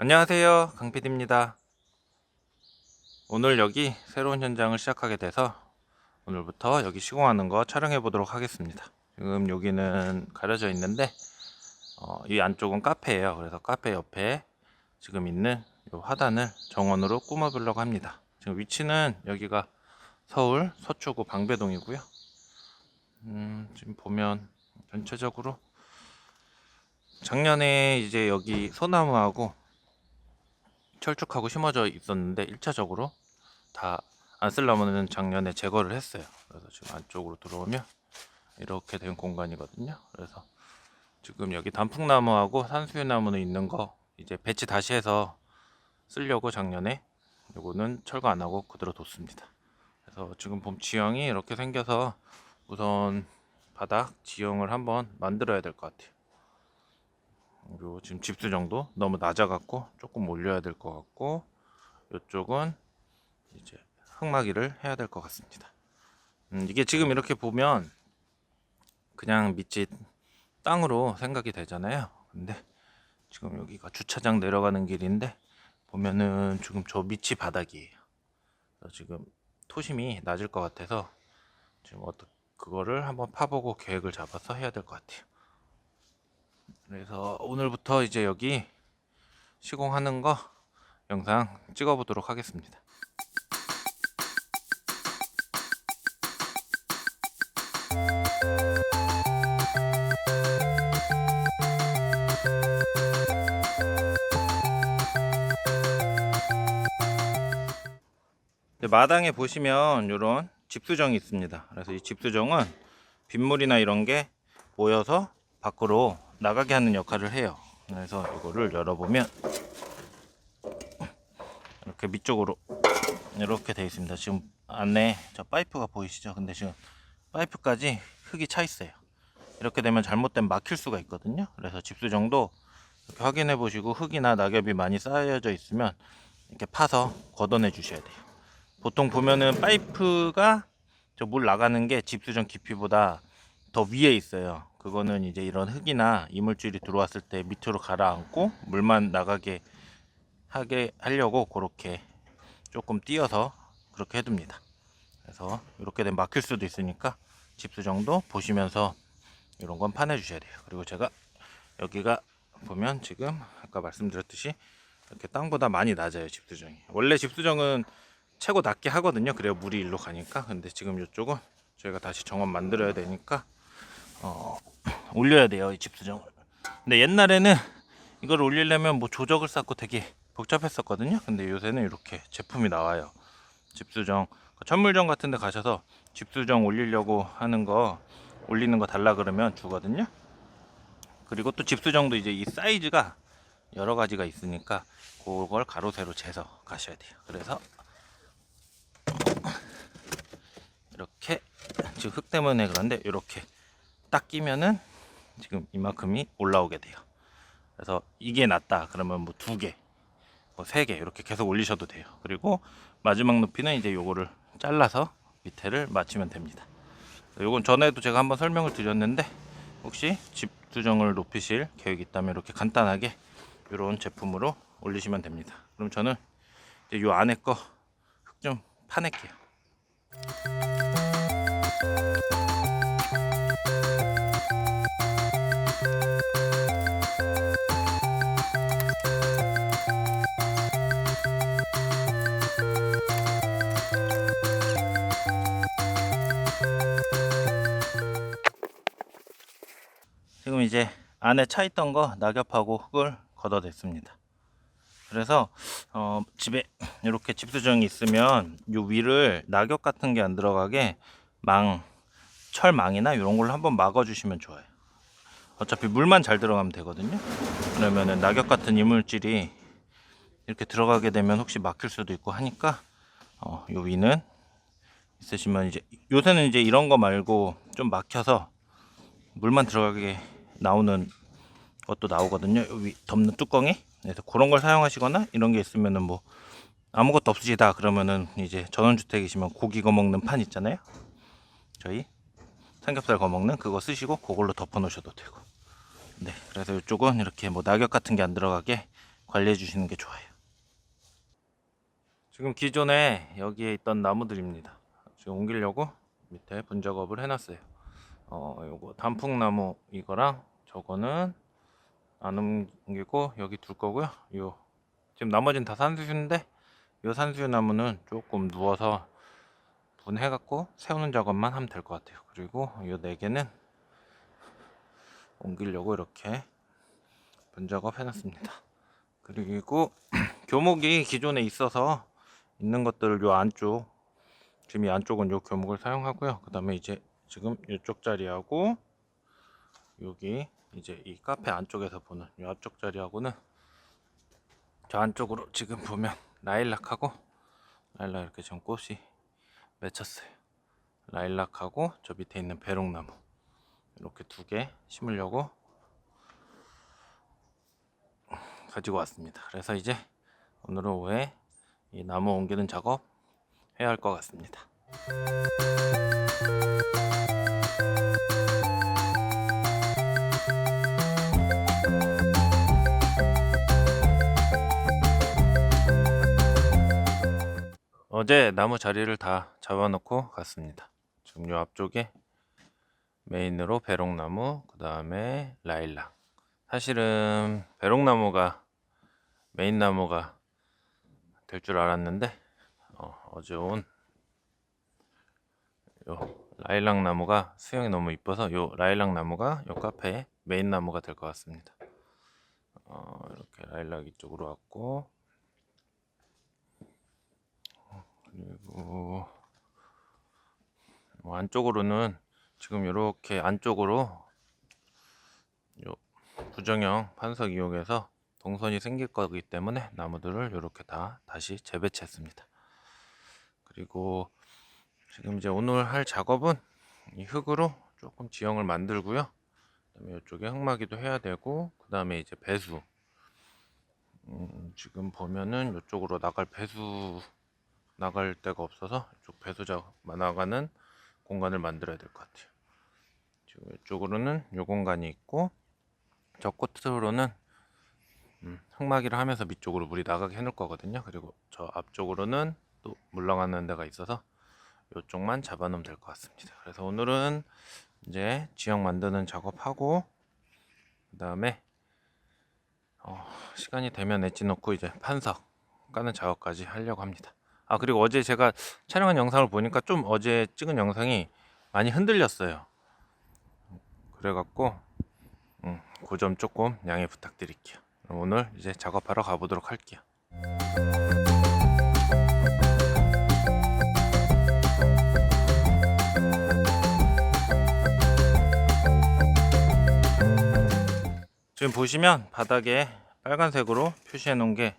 안녕하세요. 강PD입니다. 오늘 여기 새로운 현장을 시작하게 돼서 오늘부터 여기 시공하는 거 촬영해 보도록 하겠습니다. 지금 여기는 가려져 있는데 어, 이 안쪽은 카페예요. 그래서 카페 옆에 지금 있는 이 화단을 정원으로 꾸며 보려고 합니다. 지금 위치는 여기가 서울 서초구 방배동이고요. 음, 지금 보면 전체적으로 작년에 이제 여기 소나무하고 철쭉하고 심어져 있었는데 1차적으로 다 안 쓸려면은 작년에 제거를 했어요. 그래서 지금 안쪽으로 들어오면 이렇게 된 공간이거든요. 그래서 지금 여기 단풍나무하고 산수유나무는 있는 거 이제 배치 다시 해서 쓰려고 작년에 요거는 철거 안 하고 그대로 뒀습니다. 그래서 지금 봄 지형이 이렇게 생겨서 우선 바닥 지형을 한번 만들어야 될 것 같아요. 그리고 지금 집수 정도 너무 낮아갖고 조금 올려야 될 것 같고 이쪽은 이제 흙막이를 해야 될 것 같습니다. 음, 이게 지금 이렇게 보면 그냥 밑이 땅으로 생각이 되잖아요. 근데 지금 여기가 주차장 내려가는 길인데 보면은 지금 저 밑이 바닥이에요. 지금 토심이 낮을 것 같아서 지금 어떻게 그거를 한번 파보고 계획을 잡아서 해야 될 것 같아요. 그래서 오늘부터 이제 여기 시공하는 거 영상 찍어 보도록 하겠습니다. 네, 마당에 보시면 이런 집수정이 있습니다. 그래서 이 집수정은 빗물이나 이런 게 모여서 밖으로 나가게 하는 역할을 해요. 그래서 이거를 열어보면 이렇게 밑쪽으로 이렇게 되어 있습니다. 지금 안에 저 파이프가 보이시죠? 근데 지금 파이프까지 흙이 차 있어요. 이렇게 되면 잘못된 막힐 수가 있거든요. 그래서 집수정도 이렇게 확인해 보시고 흙이나 낙엽이 많이 쌓여져 있으면 이렇게 파서 걷어내 주셔야 돼요. 보통 보면은 파이프가 저 물 나가는 게 집수정 깊이보다 더 위에 있어요. 그거는 이제 이런 흙이나 이물질이 들어왔을 때 밑으로 가라앉고 물만 나가게 하게 하려고 그렇게 조금 띄어서 그렇게 해둡니다. 그래서 이렇게 되면 막힐 수도 있으니까 집수 정도 보시면서 이런 건 파내 주셔야 돼요. 그리고 제가 여기가 보면 지금 아까 말씀드렸듯이 이렇게 땅보다 많이 낮아요 집수정이. 원래 집수정은 최고 낮게 하거든요. 그래야 물이 일로 가니까. 근데 지금 이쪽은 저희가 다시 정원 만들어야 되니까 어, 올려야 돼요 이 집 수정을. 근데 옛날에는 이걸 올리려면 뭐 조적을 쌓고 되게 복잡했었거든요. 근데 요새는 이렇게 제품이 나와요. 집 수정 천물점 같은 데 가셔서 집 수정 올리려고 하는 거 올리는 거 달라 그러면 주거든요. 그리고 또 집 수정도 이제 이 사이즈가 여러 가지가 있으니까 그걸 가로 세로 재서 가셔야 돼요. 그래서 이렇게 지금 흙 때문에 그런데 이렇게 딱 끼면은 지금 이만큼이 올라오게 돼요. 그래서 이게 낫다 그러면 뭐 두 개, 뭐 세 개 이렇게 계속 올리셔도 돼요. 그리고 마지막 높이는 이제 요거를 잘라서 밑에를 맞추면 됩니다. 요건 전에도 제가 한번 설명을 드렸는데 혹시 집 수정을 높이실 계획이 있다면 이렇게 간단하게 이런 제품으로 올리시면 됩니다. 그럼 저는 이제 요 안에 거 흙 좀 파낼게요. 지금 이제 안에 차 있던 거 낙엽하고 흙을 걷어냈습니다. 그래서 어, 집에 이렇게 집수정이 있으면 요 위를 낙엽 같은 게 안 들어가게 망, 철망이나 이런 걸로 한번 막아주시면 좋아요. 어차피 물만 잘 들어가면 되거든요. 그러면은 낙엽 같은 이물질이 이렇게 들어가게 되면 혹시 막힐 수도 있고 하니까 어, 요 위는 있으시면 이제 요새는 이제 이런 거 말고 좀 막혀서 물만 들어가게 나오는 것도 나오거든요. 여기 덮는 뚜껑에. 그래서 그런 걸 사용하시거나 이런 게 있으면은 뭐 아무것도 없으시다 그러면은 이제 전원주택이시면 고기 거 먹는 판 있잖아요. 저희 삼겹살 거 먹는 그거 쓰시고 그걸로 덮어 놓으셔도 되고. 네. 그래서 이쪽은 이렇게 뭐 낙엽 같은 게 안 들어가게 관리해 주시는 게 좋아요. 지금 기존에 여기에 있던 나무들입니다. 지금 옮기려고 밑에 분작업을 해놨어요. 어, 요거 단풍나무 이거랑 저거는 안 옮기고 여기 둘 거고요. 요 지금 나머지는 다 산수유인데 요 산수유 나무는 조금 누워서 분해 갖고 세우는 작업만 하면 될 것 같아요. 그리고 요 네 개는 옮기려고 이렇게 분작업 해놨습니다. 그리고 교목이 기존에 있어서 있는 것들을 요 안쪽 지금 이 안쪽은 요 교목을 사용하고요. 그 다음에 이제 지금 이쪽 자리하고 여기 이제 이 카페 안쪽에서 보는 이 앞쪽 자리하고는 저 안쪽으로 지금 보면 라일락하고 라일락 이렇게 지금 꽃이 맺혔어요. 라일락하고 저 밑에 있는 배롱나무 이렇게 두 개 심으려고 가지고 왔습니다. 그래서 이제 오늘은 오후에 이 나무 옮기는 작업 해야 할 것 같습니다. 어제 나무 자리를 다 잡아놓고 갔습니다. 지금 요 앞쪽에 메인으로 배롱나무, 그 다음에 라일락. 사실은 배롱나무가 메인 나무가 될 줄 알았는데 어, 제온 요 라일락 나무가 수영이 너무 이뻐서 요 라일락 나무가 요 카페의 메인 나무가 될 것 같습니다. 어, 이렇게 라일락 이쪽으로 왔고 그리고 뭐 안쪽으로는 지금 이렇게 안쪽으로 요 부정형 판석 이용해서 동선이 생길 거기 때문에 나무들을 이렇게 다 다시 재배치했습니다. 그리고 지금 이제 오늘 할 작업은 이 흙으로 조금 지형을 만들고요. 그다음에 이쪽에 흙마기도 해야 되고 그다음에 이제 배수. 음, 지금 보면은 이쪽으로 나갈 배수 나갈 데가 없어서 이쪽 배수 작업 나가는 공간을 만들어야 될 것 같아요. 지금 이쪽으로는 요 공간이 있고 저 끝으로는 음, 흙막이를 하면서 밑쪽으로 물이 나가게 해놓을 거거든요. 그리고 저 앞쪽으로는 또 물러가는 데가 있어서 이쪽만 잡아놓으면 될 것 같습니다. 그래서 오늘은 이제 지형 만드는 작업하고 그 다음에 어, 시간이 되면 엣지 놓고 이제 판석 까는 작업까지 하려고 합니다. 아 그리고 어제 제가 촬영한 영상을 보니까 좀 어제 찍은 영상이 많이 흔들렸어요. 그래갖고 음, 그점 조금 양해 부탁드릴게요. 오늘 이제 작업하러 가보도록 할게요. 지금 보시면 바닥에 빨간색으로 표시해 놓은 게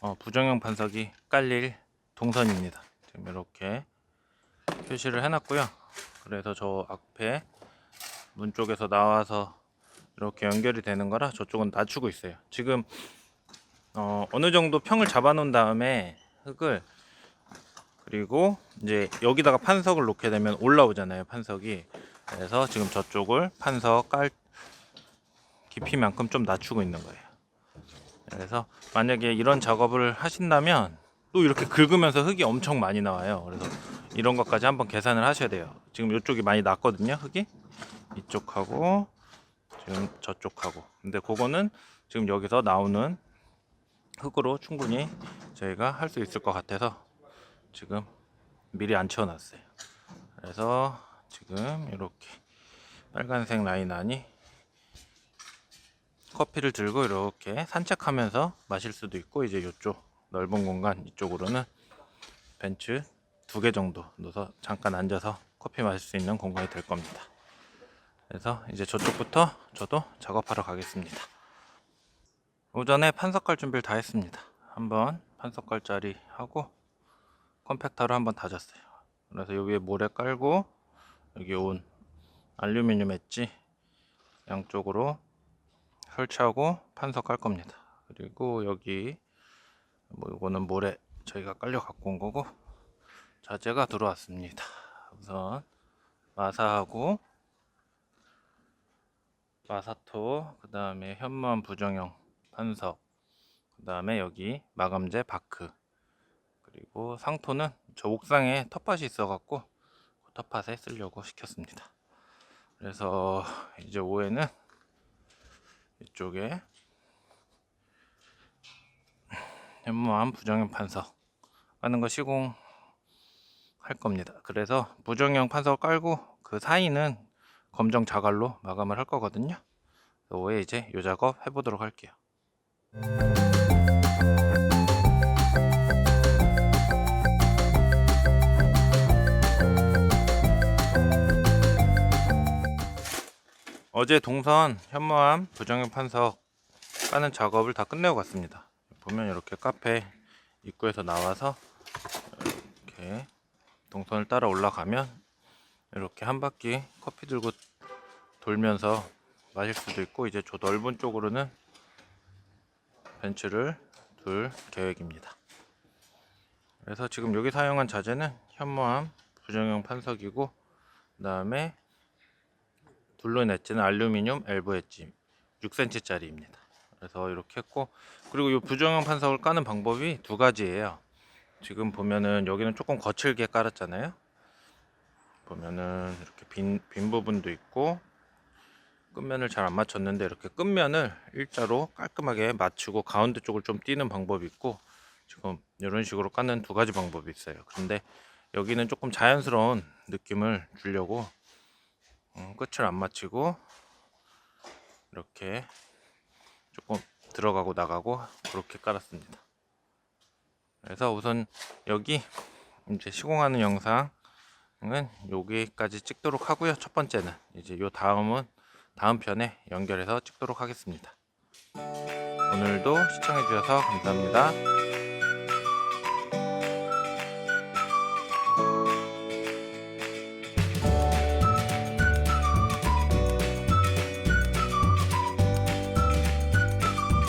어, 부정형 판석이 깔릴 동선입니다. 지금 이렇게 표시를 해놨고요. 그래서 저 앞에 문 쪽에서 나와서 이렇게 연결이 되는 거라 저쪽은 낮추고 있어요. 지금 어, 어느 정도 평을 잡아 놓은 다음에 흙을 그리고 이제 여기다가 판석을 놓게 되면 올라오잖아요. 판석이. 그래서 지금 저쪽을 판석 깔 깊이만큼 좀 낮추고 있는 거예요. 그래서 만약에 이런 작업을 하신다면 또 이렇게 긁으면서 흙이 엄청 많이 나와요. 그래서 이런 것까지 한번 계산을 하셔야 돼요. 지금 이쪽이 많이 났거든요. 흙이 이쪽하고 지금 저쪽하고. 근데 그거는 지금 여기서 나오는 흙으로 충분히 저희가 할 수 있을 것 같아서 지금 미리 안 채워놨어요. 그래서 지금 이렇게 빨간색 라인 안이 커피를 들고 이렇게 산책하면서 마실 수도 있고 이제 이쪽 넓은 공간 이쪽으로는 벤츠 두 개 정도 넣어서 잠깐 앉아서 커피 마실 수 있는 공간이 될 겁니다. 그래서 이제 저쪽부터 저도 작업하러 가겠습니다. 오전에 판석갈 준비를 다 했습니다. 한번 판석갈 자리 하고 컴팩터로 한번 다졌어요. 그래서 여기 위에 모래 깔고 여기 온 알루미늄 엣지 양쪽으로 설치하고 판석 깔 겁니다. 그리고 여기 뭐 이거는 모래 저희가 깔려 갖고 온 거고 자재가 들어왔습니다. 우선 마사하고 마사토 그 다음에 현무암 부정형 판석 그 다음에 여기 마감재 바크 그리고 상토는 저 옥상에 텃밭이 있어 갖고 그 텃밭에 쓰려고 시켰습니다. 그래서 이제 오후에는 이쪽에 현무암 부정형 판석 하는 거 시공할 겁니다. 그래서 부정형 판석 깔고 그 사이는 검정 자갈로 마감을 할 거거든요. 오후에 이제 요 작업 해보도록 할게요. 어제 동선 현무암 부정형 판석 까는 작업을 다 끝내고 갔습니다. 보면 이렇게 카페 입구에서 나와서 이렇게 동선을 따라 올라가면 이렇게 한 바퀴 커피 들고 돌면서 마실 수도 있고 이제 저 넓은 쪽으로는 벤츠를 둘 계획입니다. 그래서 지금 여기 사용한 자재는 현무암 부정형 판석이고 그 다음에 둘로 엣지는 알루미늄 엘보 엣지 6cm짜리입니다. 그래서 이렇게 했고 그리고 이 부정형 판석을 까는 방법이 두 가지예요. 지금 보면은 여기는 조금 거칠게 깔았잖아요. 보면은 이렇게 빈, 빈 부분도 있고 끝면을 잘 안 맞췄는데 이렇게 끝면을 일자로 깔끔하게 맞추고 가운데 쪽을 좀 띄는 방법이 있고 지금 이런 식으로 까는 두 가지 방법이 있어요. 근데 여기는 조금 자연스러운 느낌을 주려고 음, 끝을 안 맞추고 이렇게 조금 들어가고 나가고 그렇게 깔았습니다. 그래서 우선 여기 이제 시공하는 영상은 여기까지 찍도록 하고요. 첫 번째는 이제 요 다음은 다음 편에 연결해서 찍도록 하겠습니다. 오늘도 시청해 주셔서 감사합니다.